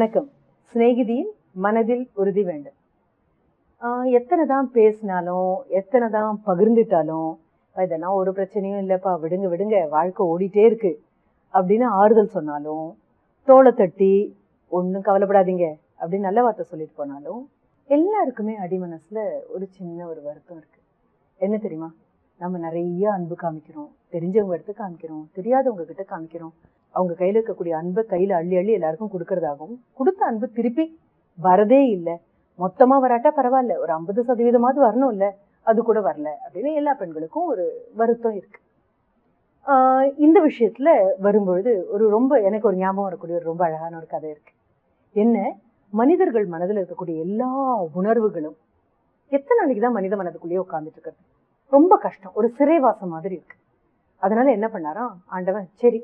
வணக்கம். சிநேகிதியின் மனதில் உறுதி வேண்டும். எத்தனை தான் பேசினாலும் எத்தனை தான் பகிர்ந்துட்டாலும் இதெல்லாம் ஒரு பிரச்சனையும் இல்லைப்பா விடுங்க விடுங்க வாழ்க்கை ஓடிட்டே இருக்கு. அப்படின்னு ஆறுதல் சொன்னாலும் தோளை தட்டி ஒன்றும் கவலைப்படாதீங்க அப்படின்னு நல்ல வார்த்தை சொல்லிட்டு போனாலும் எல்லாருக்குமே அடிமனசில் ஒரு சின்ன ஒரு வருத்தம் இருக்கு. என்ன தெரியுமா? நம்ம நிறைய அன்பு காமிக்கிறோம் தெரிஞ்சவங்க எடுத்து காமிக்கிறோம் தெரியாதவங்க கிட்ட காமிக்கிறோம். அவங்க கையில் இருக்கக்கூடிய அன்பை கையில் அள்ளி அள்ளி எல்லாருக்கும் கொடுக்கறதாகவும் கொடுத்த அன்பு திருப்பி வரதே இல்லை. மொத்தமாக வராட்டா பரவாயில்ல. ஒரு ஐம்பது சதவீதமாவது வரணும் இல்லை. அது கூட வரல அப்படின்னு எல்லா பெண்களுக்கும் ஒரு வருத்தம் இருக்கு. இந்த விஷயத்துல வரும்பொழுது ஒரு ரொம்ப எனக்கு ஒரு ஞாபகம் வரக்கூடிய ஒரு ரொம்ப அழகான ஒரு கதை இருக்கு. என்ன? மனிதர்கள் மனதில் இருக்கக்கூடிய எல்லா உணர்வுகளும் எத்தனை நாளைக்கு தான் மனித மனதுக்குள்ளேயே உட்காந்துட்டு இருக்கிறது? ரொம்ப கஷ்டம். ஒரு சிறைவாசம் மாதிரி இருக்கு. அதனால என்ன பண்ணாராம்? ஆண்டவன் சரி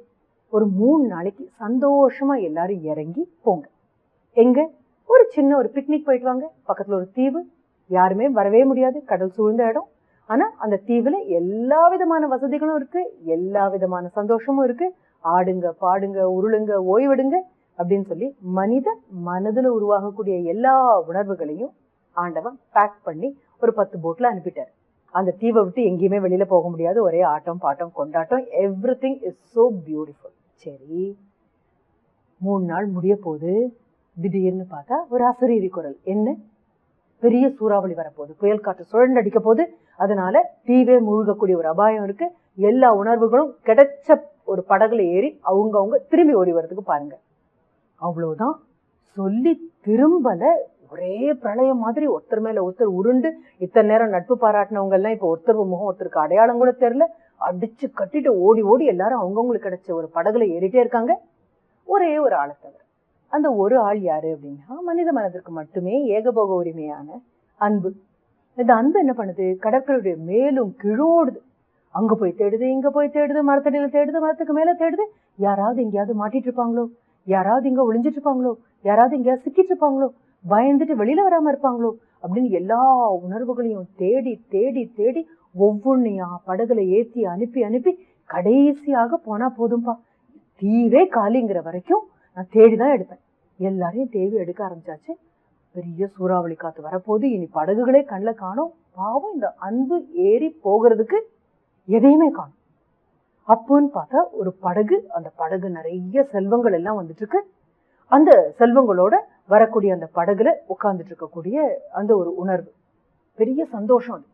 ஒரு மூணு நாளைக்கு சந்தோஷமா எல்லாரும் இறங்கி போங்க. எங்க? ஒரு சின்ன ஒரு பிக்னிக் போயிட்டு வாங்க. பக்கத்துல ஒரு தீவு. யாருமே வரவே முடியாது. கடல் சூழ்ந்த இடம். ஆனா அந்த தீவுல எல்லா விதமான வசதிகளும் இருக்கு. எல்லா விதமான சந்தோஷமும் இருக்கு. ஆடுங்க பாடுங்க உருளுங்க ஓய்வெடுங்க அப்படின்னு சொல்லி மனித மனதுல உருவாகக்கூடிய எல்லா உணர்வுகளையும் ஆண்டவன் பேக் பண்ணி ஒரு பத்து போட்ல அனுப்பிட்டார். அந்த தீவை விட்டு எங்கேயுமே வெளியில போக முடியாது. ஒரே ஆட்டம் பாட்டம் கொண்டாட்டம். Everything is so beautiful சரி. மூணு நாள் முடிய போது திடீர்னு பார்த்தா ஒரு அசரீரி குரல். என்ன? பெரிய சூறாவளி வரப்போகுது. புயல் காற்று சுழண்டடிக்க போகுது. அதனால தீவே முழுகக்கூடிய ஒரு அபாயம் இருக்கு. எல்லா உணர்வுகளும் கிடைச்ச ஒரு படகுல ஏறி அவங்கவுங்க திரும்பி ஓடி வர்றதுக்கு பாருங்க. அவ்வளவுதான். சொல்லி திரும்பல ஒரே பிரளயம் மாதிரி ஒருத்தர் மேல ஒருத்தர் உருண்டு இத்தனை நேரம் நட்பு பாராட்டினவங்க எல்லாம் இப்ப ஒருத்தர் முகம் ஒருத்தருக்கு அடையாளம் கூட தெரியல. அடிச்சு கட்டிட்டு ஓடி ஓடி எல்லாரும் அவங்கவுங்களுக்கு கிடைச்ச ஒரு படகுல ஏறிட்டே இருக்காங்க. ஒரே ஒரு ஆளை தவிர. அந்த ஒரு ஆள் யாரு அப்படின்னா மனித மனதிற்கு மட்டுமே ஏகபோக உரிமையான அன்பு. இந்த அன்பு என்ன பண்ணுது? கடற்கரையுடைய மேலும் கீழோடுது. அங்க போய் தேடுது இங்க போய் தேடுது மரத்தடியில தேடுது மரத்துக்கு மேல தேடுது. யாராவது எங்கேயாவது மாட்டிட்டு இருப்பாங்களோ? யாராவது இங்க ஒளிஞ்சிட்டு இருப்பாங்களோ? யாராவது எங்கேயாவது சிக்கிட்டு இருப்பாங்களோ? பயந்துட்டு வெளியில வராம இருப்பாங்களோ? அப்படின்னு எல்லா உணர்வுகளையும் தேடி தேடி தேடி ஒவ்வொன்னையா படகுல ஏத்தி அனுப்பி அனுப்பி கடைசியாக போனா போதும்பா. தீவே காலிங்கிற வரைக்கும் நான் தேடிதான் எடுப்பேன். எல்லாரையும் தேவி எடுக்க ஆரம்பிச்சாச்சு. பெரிய சூறாவளி காத்து வரப்போகுது. இனி படகுகளே கண்ணில் காணும். பாவம் இந்த அன்பு ஏறி போகிறதுக்கு எதையுமே காணும். அப்போன்னு பார்த்தா ஒரு படகு அந்த படகு நிறைய செல்வங்கள் எல்லாம் வந்துட்டு இருக்கு அந்த செல்வங்களோட வரக்கூடிய அந்த படகுல உட்கார்ந்துட்டு இருக்கக்கூடிய அந்த ஒரு உணர்வு. பெரிய சந்தோஷம் அது.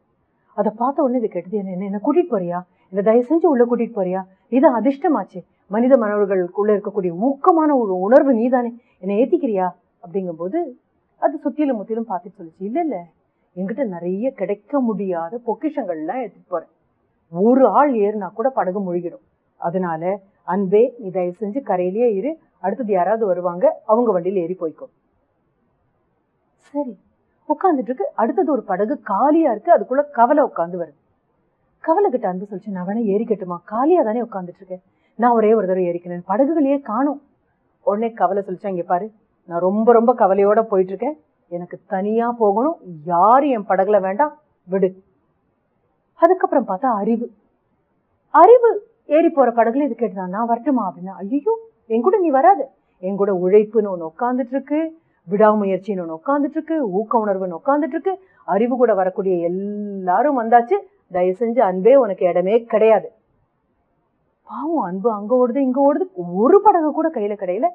அதை பார்த்த உடனே இது கெட்டது. என்ன என்ன என்ன போறியா? இந்த தயவு செஞ்சு உள்ள கூட்டிகிட்டு போறியா? இது அதிர்ஷ்டமாச்சு. மனித மனவர்களுக்குள்ளே இருக்கக்கூடிய ஊக்கமான ஒரு உணர்வு நீ தானே என்னை ஏற்றிக்கிறியா அப்படிங்கும்போது அது சுற்றிலும் முத்திலும் பார்த்துட்டு சொல்லிச்சு. இல்லை இல்லை. என்கிட்ட நிறைய கிடைக்க முடியாத பொக்கிஷங்கள்லாம் எடுத்துகிட்டு போகிறேன் ஒரு ஆள் ஏறினா கூட படகு மூழ்கிடும். அதனால அன்பே நீ தயவு செஞ்சு கரையிலேயே இரு. அடுத்தது யாராவது வருவாங்க அவங்க வண்டியில் ஏறி போய்க்கும் சரி. உட்காந்துட்டு இருக்கு. அடுத்தது ஒரு படகு காலியா இருக்கு. அதுக்குள்ள கவலை உட்காந்து வருது. கவலை கிட்ட அன்பு சொல்லிச்சு நான் வேணா ஏறிக்கட்டுமா காலியா தானே உட்காந்துட்டு இருக்கேன். நான் ஒரே ஒரு தடவை ஏறிக்கிறேன். படகுகளையே காணும். உடனே கவலை சொல்லிச்சா இங்க பாரு நான் ரொம்ப ரொம்ப கவலையோட போயிட்டு இருக்கேன். எனக்கு தனியா போகணும். யாரும் என் படகுல வேண்டாம் விடு. அதுக்கப்புறம் பார்த்தா அறிவு. அறிவு ஏறி போற படகுல இது கேட்டுதான் நான் வரட்டுமா? அப்படின்னா. ஐயோ என் கூட நீ வராது. என் கூட உழைப்புன்னு ஒன்று உட்காந்துட்டு இருக்கு. விடாமுயற்சின்னு ஒன்று உட்காந்துட்டு இருக்கு ஊக்க உணர்வுன்னு உட்காந்துட்டு இருக்கு அறிவு கூட வரக்கூடிய எல்லாரும் வந்தாச்சு. தயவு செஞ்சு அன்பே உனக்கு இடமே கிடையாது. பாவம் அன்பு அங்க ஓடுது இங்க ஓடுது. ஒரு படகு கூட கையில கிடையில.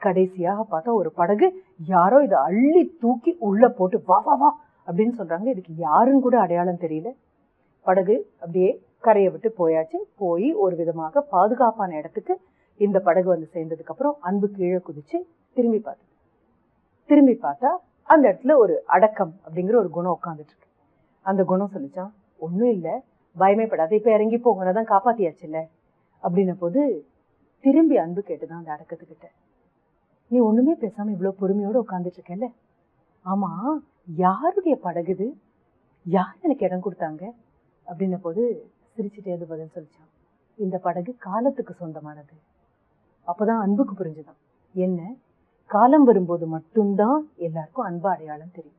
கடைசியாக பார்த்தா ஒரு படகு யாரோ இதை அள்ளி தூக்கி உள்ள போட்டு வா வா வா அப்படின்னு சொல்றாங்க. இதுக்கு யாருன்னு கூட அடையாளம் தெரியல. படகு அப்படியே கரையை விட்டு போயாச்சு. போய் ஒரு விதமாக பாதுகாப்பான இடத்துக்கு இந்த படகு வந்து சேர்ந்ததுக்கு அப்புறம் அன்பு கீழே குதிச்சு திரும்பி பார்த்து திரும்பி பார்த்தா அந்த இடத்துல ஒரு அடக்கம் அப்படிங்கிற ஒரு குணம் உட்காந்துட்டு இருக்கு. அந்த குணம் சொல்லிச்சான் ஒன்றும் இல்லை பயமே படாது இப்போ இறங்கி போகணும் தான் காப்பாத்தியாச்சுல்ல. அப்படின்ன போது திரும்பி அன்பு கேட்டுதான் அந்த அடக்கத்துக்கிட்ட நீ ஒண்ணுமே பேசாம இவ்வளவு பொறுமையோட உட்காந்துட்டு இருக்கல ஆமா யாருடைய படகுது? யார் எனக்கு இடம் கொடுத்தாங்க? அப்படின்ன போது சிரிச்சுட்டே அது பதில் சொல்லிச்சான் இந்த படகு காலத்துக்கு சொந்தமானது. அப்பதான் அன்புக்கு புரிஞ்சுதான் என்ன காலம் வரும்போது மட்டும்தான் எல்லாருக்கும் அன்பு அடையாளம் தெரியும்.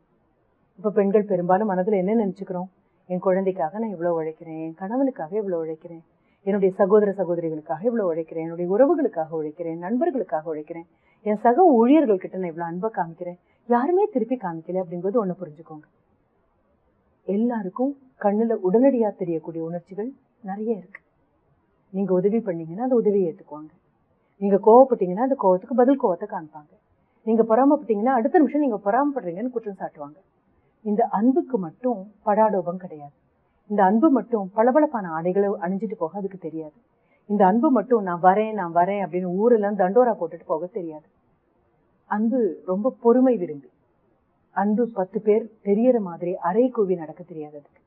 இப்போ பெண்கள் பெரும்பாலும் மனதில் என்ன நினச்சிக்கிறோம்? என் குழந்தைக்காக நான் இவ்வளோ உழைக்கிறேன் என் கணவனுக்காக இவ்வளோ உழைக்கிறேன் என்னுடைய சகோதர சகோதரிகளுக்காக இவ்வளோ உழைக்கிறேன் என்னுடைய உறவுகளுக்காக உழைக்கிறேன் நண்பர்களுக்காக உழைக்கிறேன் என் சக ஊழியர்கள் கிட்ட நான் இவ்வளோ அன்பை காமிக்கிறேன் யாருமே திருப்பி காமிக்கல அப்படிங்கிறது ஒன்று புரிஞ்சுக்கோங்க. எல்லாருக்கும் கண்ணில் உடனடியாக தெரியக்கூடிய உணர்ச்சிகள் நிறைய இருக்கு. நீங்கள் உதவி பண்ணீங்கன்னா அந்த உதவியை ஏற்றுக்குவாங்க நீங்கள் கோவப்பட்டீங்கன்னா அந்த கோவத்துக்கு பதில் கோவத்தை காமிப்பாங்க. நீங்கள் பொறாமப்பட்டீங்கன்னா அடுத்த நிமிஷம் நீங்கள் பொறாமப்படுறீங்கன்னு குற்றம் சாட்டுவாங்க. இந்த அன்புக்கு மட்டும் படாடோபம் கிடையாது. இந்த அன்பு மட்டும் பளபளப்பான ஆடைகளை அணிஞ்சிட்டு போக அதுக்கு தெரியாது. இந்த அன்பு மட்டும் நான் வரேன் நான் வரேன் அப்படின்னு ஊரெல்லாம் தண்டோரா போட்டுட்டு போக தெரியாது. அன்பு ரொம்ப பொறுமை விரும்பி. அன்பு பத்து பேர் தெரியற மாதிரி அரை கூவி நடக்க தெரியாது அதுக்கு.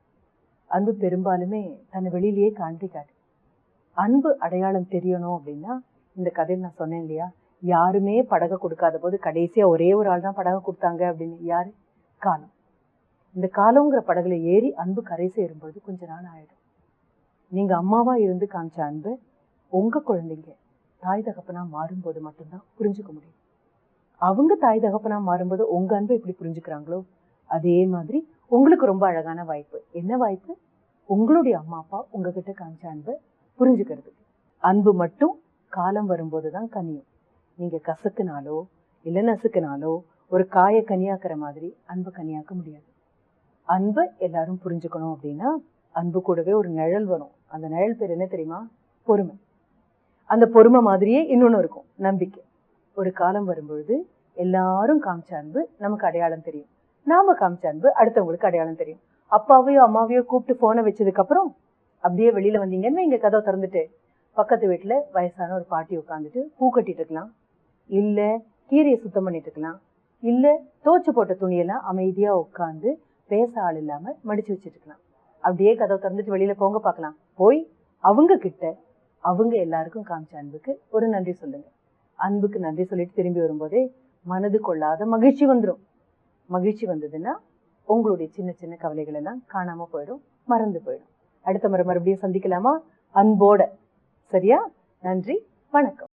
அன்பு பெரும்பாலுமே தன்னை வெளியிலேயே காண்பிக்காது. அன்பு அடையாளம் தெரியணும் அப்படின்னா இந்த கதையில் நான் சொன்னேன் இல்லையா? யாருமே படகை கொடுக்காத போது கடைசியாக ஒரே ஒரு ஆள் தான் படகை கொடுத்தாங்க அப்படின்னு. யார்? காலம் இந்த காலங்கிற படகுல ஏறி அன்பு கரை சேரும்போது கொஞ்ச நாள் ஆயிடும். நீங்கள் அம்மாவாக இருந்து காமிச்ச அன்பு உங்கள் குழந்தைங்க தாய் தகப்பனா மாறும்போது மட்டும்தான் புரிஞ்சுக்க முடியும். அவங்க தாய் தகப்பனா மாறும்போது உங்கள் அன்பை எப்படி புரிஞ்சுக்கிறாங்களோ அதே மாதிரி உங்களுக்கு ரொம்ப அழகான வாய்ப்பு. என்ன வாய்ப்பு? உங்களுடைய அம்மா அப்பா உங்ககிட்ட காமிச்ச அன்பை புரிஞ்சுக்கிறது அன்பு மட்டும் காலம் வரும்போது தான் கனியும். நீங்க கசக்குனாலோ இல்லை நசுக்குனாலோ ஒரு காய கனியாக்குற மாதிரி அன்பை கனியாக்க முடியாது. அன்பை எல்லாரும் புரிஞ்சுக்கணும் அப்படின்னா அன்பு கூடவே ஒரு நிழல் வரும். அந்த நிழல் பேர் என்ன தெரியுமா? பொறுமை. அந்த பொறுமை மாதிரியே இன்னொன்று இருக்கும் நம்பிக்கை. ஒரு காலம் வரும்பொழுது எல்லாரும் காமிச்ச அன்பு நமக்கு அடையாளம் தெரியும். நாம காமிச்ச அன்பு அடுத்தவங்களுக்கு அடையாளம் தெரியும். அப்பாவையோ அம்மாவையோ கூப்பிட்டு போனை வச்சதுக்கு அப்புறம் அப்படியே வெளியில வந்தீங்கன்னு இங்க கதவை திறந்துட்டு. பக்கத்து வீட்டில் வயசான ஒரு பாட்டி உட்காந்துட்டு பூ கட்டிட்டு இருக்கலாம். இல்லை கீரையை சுத்தம் பண்ணிட்டு இருக்கலாம். இல்லை தோச்சு போட்ட துணியெல்லாம் அமைதியாக உட்காந்து பேச ஆள் இல்லாமல் மடிச்சு வச்சுட்டு இருக்கலாம். அப்படியே கதவை திறந்துட்டு வெளியில் போங்க பார்க்கலாம். போய் அவங்க கிட்ட அவங்க எல்லாருக்கும் காமிச்ச அன்புக்கு ஒரு நன்றி சொல்லுங்க. அன்புக்கு நன்றி சொல்லிட்டு திரும்பி வரும்போதே மனது கொள்ளாத மகிழ்ச்சி வந்துடும் மகிழ்ச்சி வந்ததுன்னா உங்களுடைய சின்ன சின்ன கவலைகள் எல்லாம் காணாமல் போயிடும் மறந்து போயிடும். அடுத்த முறை மறுபடியும் சந்திக்கலாமா? அன்போட. சரியா? நன்றி. வணக்கம்.